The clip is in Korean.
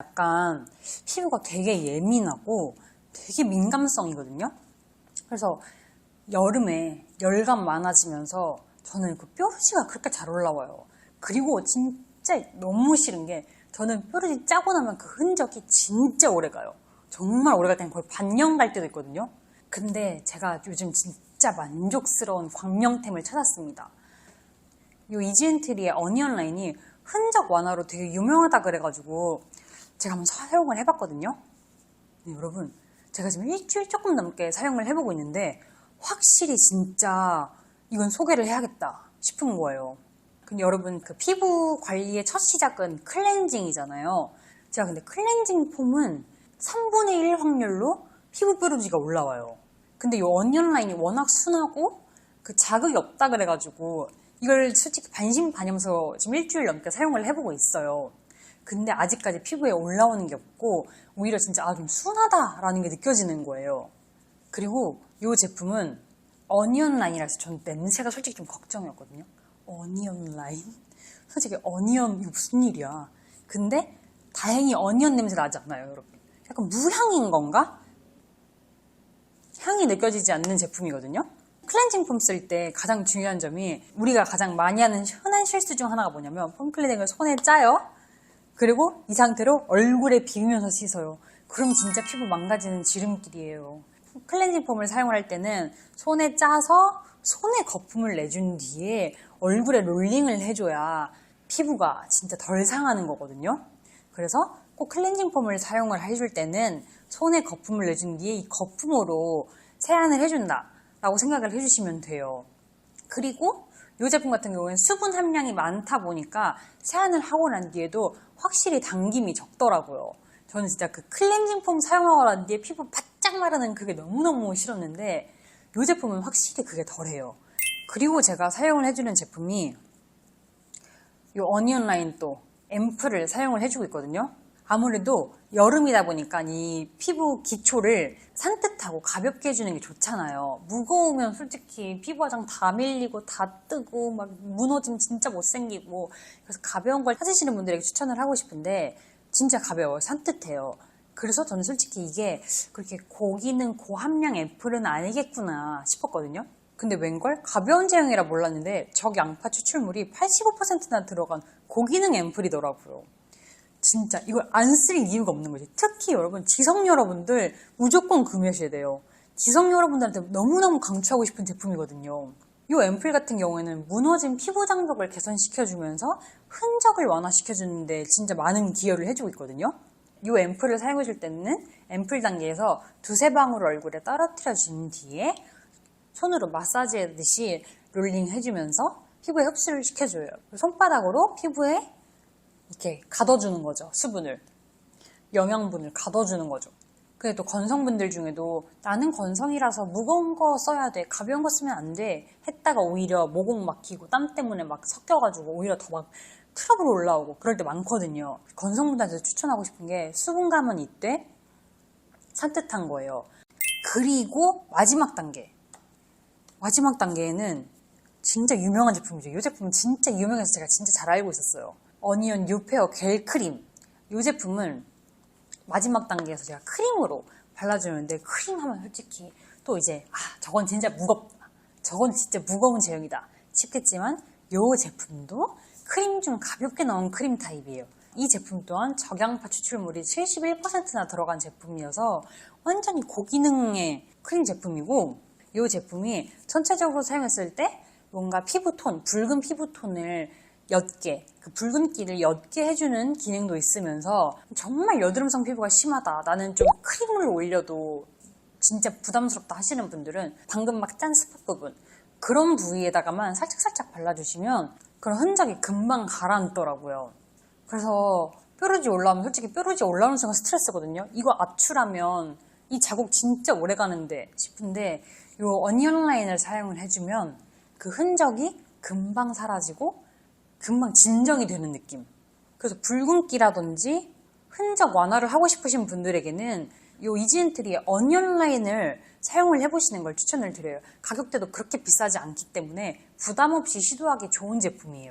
약간 피부가 되게 예민하고 되게 민감성이거든요. 그래서 여름에 열감 많아지면서 저는 그 뾰루지가 그렇게 잘 올라와요. 그리고 진짜 너무 싫은 게 저는 뾰루지 짜고 나면 그 흔적이 진짜 오래 가요. 정말 오래 갈 때는 거의 반년 갈 때도 있거든요. 근데 제가 요즘 진짜 만족스러운 광명템을 찾았습니다. 이 이지엔트리의 어니언 라인이 흔적 완화로 되게 유명하다 그래가지고 제가 한번 사용을 해봤거든요. 네, 여러분, 제가 지금 일주일 조금 넘게 사용을 해보고 있는데 확실히 진짜 이건 소개를 해야겠다 싶은 거예요. 근데 여러분 그 피부 관리의 첫 시작은 클렌징이잖아요. 제가 근데 클렌징 폼은 3분의 1 확률로 피부 뾰루지가 올라와요. 근데 이 어니언 라인이 워낙 순하고 그 자극이 없다 그래가지고 이걸 솔직히 반신반의하면서 지금 일주일 넘게 사용을 해보고 있어요. 근데 아직까지 피부에 올라오는 게 없고 오히려 진짜 아 좀 순하다라는 게 느껴지는 거예요. 그리고 이 제품은 어니언 라인이라서 전 냄새가 솔직히 좀 걱정이었거든요. 어니언 라인? 솔직히 어니언 무슨 일이야? 근데 다행히 어니언 냄새 나지 않아요, 여러분. 약간 무향인 건가? 향이 느껴지지 않는 제품이거든요. 클렌징 폼 쓸 때 가장 중요한 점이 우리가 가장 많이 하는 흔한 실수 중 하나가 뭐냐면 폼 클렌징을 손에 짜요. 그리고 이 상태로 얼굴에 비비면서 씻어요. 그럼 진짜 피부 망가지는 지름길이에요. 클렌징 폼을 사용할 때는 손에 짜서 손에 거품을 내준 뒤에 얼굴에 롤링을 해줘야 피부가 진짜 덜 상하는 거거든요. 그래서 꼭 클렌징 폼을 사용을 해줄 때는 손에 거품을 내준 뒤에 이 거품으로 세안을 해준다 라고 생각을 해주시면 돼요. 그리고 이 제품 같은 경우에는 수분 함량이 많다 보니까 세안을 하고 난 뒤에도 확실히 당김이 적더라고요. 저는 진짜 그 클렌징 폼 사용하고 난 뒤에 피부 바짝 마르는 그게 너무너무 싫었는데 이 제품은 확실히 그게 덜해요. 그리고 제가 사용을 해주는 제품이 이 어니언 라인 또 앰플을 사용을 해주고 있거든요. 아무래도 여름이다 보니까 이 피부 기초를 산뜻하고 가볍게 해주는 게 좋잖아요. 무거우면 솔직히 피부 화장 다 밀리고 다 뜨고 막 무너지면 진짜 못생기고 그래서 가벼운 걸 찾으시는 분들에게 추천을 하고 싶은데 진짜 가벼워요. 산뜻해요. 그래서 저는 솔직히 이게 그렇게 고기능 고함량 앰플은 아니겠구나 싶었거든요. 근데 웬걸? 가벼운 제형이라 몰랐는데 적 양파 추출물이 85%나 들어간 고기능 앰플이더라고요. 진짜 이걸 안 쓸 이유가 없는 거지. 특히 여러분 지성 여러분들 무조건 구매하셔야 돼요. 지성 여러분들한테 너무너무 강추하고 싶은 제품이거든요. 이 앰플 같은 경우에는 무너진 피부 장벽을 개선시켜주면서 흔적을 완화시켜주는데 진짜 많은 기여를 해주고 있거든요. 이 앰플을 사용해줄 때는 앰플 단계에서 두세 방울 얼굴에 떨어뜨려 준 뒤에 손으로 마사지 하듯이 롤링 해주면서 피부에 흡수를 시켜줘요. 손바닥으로 피부에 이렇게 가둬주는 거죠. 수분을. 영양분을 가둬주는 거죠. 근데 또 건성분들 중에도 나는 건성이라서 무거운 거 써야 돼. 가벼운 거 쓰면 안 돼. 했다가 오히려 모공 막히고 땀 때문에 막 섞여가지고 오히려 더 막 트러블 올라오고 그럴 때 많거든요. 건성분들한테 추천하고 싶은 게 수분감은 이때 산뜻한 거예요. 그리고 마지막 단계. 마지막 단계에는 진짜 유명한 제품이죠. 이 제품은 진짜 유명해서 제가 진짜 잘 알고 있었어요. 어니언 유페어 겔 크림. 이 제품은 마지막 단계에서 제가 크림으로 발라주는데 크림 하면 솔직히 또 이제 아 저건 진짜 무겁다. 저건 진짜 무거운 제형이다 싶겠지만 이 제품도 크림 중 가볍게 나온 크림 타입이에요. 이 제품 또한 적양파 추출물이 71%나 들어간 제품이어서 완전히 고기능의 크림 제품이고 이 제품이 전체적으로 사용했을 때 뭔가 피부톤, 붉은 피부톤을 옅게, 그 붉은기를 옅게 해주는 기능도 있으면서 정말 여드름성 피부가 심하다. 나는 좀 크림을 올려도 진짜 부담스럽다 하시는 분들은 방금 막 짠 스팟 부분 그런 부위에다가만 살짝살짝 발라주시면 그런 흔적이 금방 가라앉더라고요. 그래서 뾰루지 올라오면 솔직히 뾰루지 올라오는 순간 스트레스거든요. 이거 압출하면 이 자국 진짜 오래 가는데 싶은데 이 어니언 라인을 사용을 해주면 그 흔적이 금방 사라지고 금방 진정이 되는 느낌. 그래서 붉은기라든지 흔적 완화를 하고 싶으신 분들에게는 이 이지엔트리의 어니언 라인을 사용을 해보시는 걸 추천을 드려요. 가격대도 그렇게 비싸지 않기 때문에 부담 없이 시도하기 좋은 제품이에요.